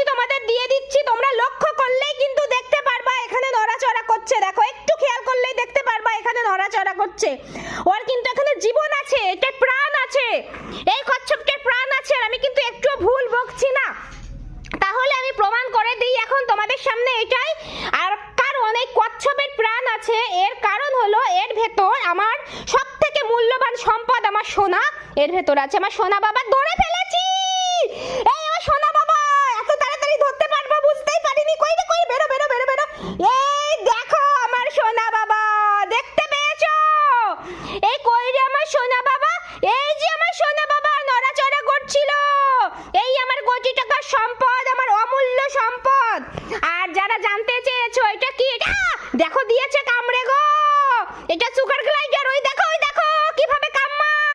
এক্ষুনি তোমাদের দিয়ে দিচ্ছি, তোমরা লক্ষ্য করলেই কিন্তু দেখতে পারবা এখানে নড়াচড়া করছে। দেখো, একটু খেয়াল করলেই দেখতে পারবা এখানে নড়াচড়া করছে। ওর কিন্তু এখানে জীবন আছে এটা প্রাণ আছে। এই কচ্ছপটার প্রাণ আছে, আর আমি কিন্তু একটু ভুল বকছি না। তাহলে আমি প্রমাণ করে দিই এখন তোমাদের সামনে এটাই। আর কার অনেক কচ্ছপের প্রাণ আছে, এর কারণ হলো এর ভেতর আমার সব থেকে মূল্যবান সম্পদ, আমার সোনা। এর ভেতর আছে আমার সোনা বাবা, ধরে ফেলেছি! এই কোটি টাকা সম্পদ, আমার অমূল্য সম্পদ। আর যারা জানতে চেয়েছো, এটা কি? এটা! দেখো, দিয়েছে কামড়ে গো! এটা